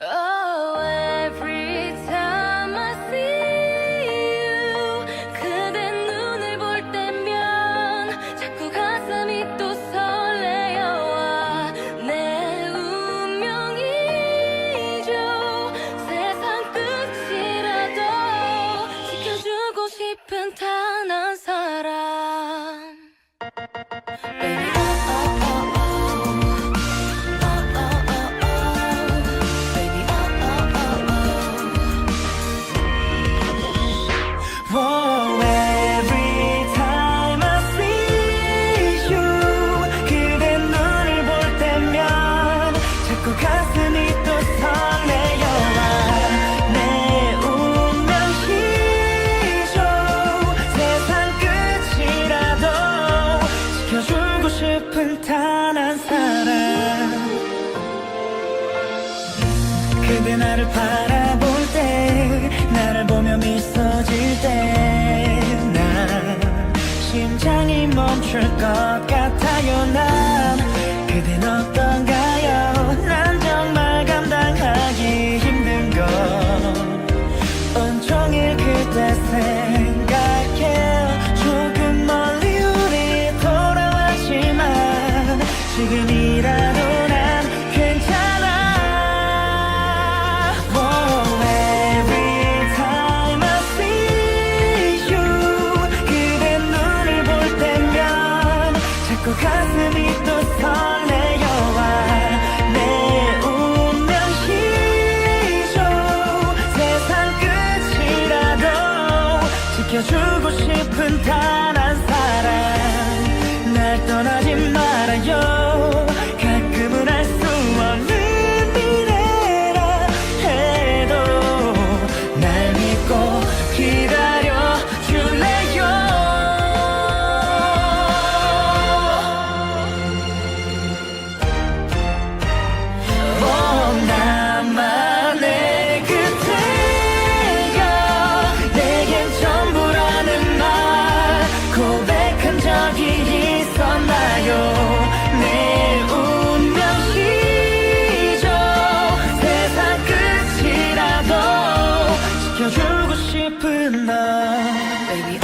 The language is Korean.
Oh. 그대 나를 바라볼 때 나를 보며 미소질 때 난 심장이 멈출 것 같아 자꾸 가슴이 또 설레여와 내 운명 희죠. 세상 끝이라도 지켜주고 싶은 단 한 사람 날 떠나지 말아요. 안겨주고 싶은 나 Baby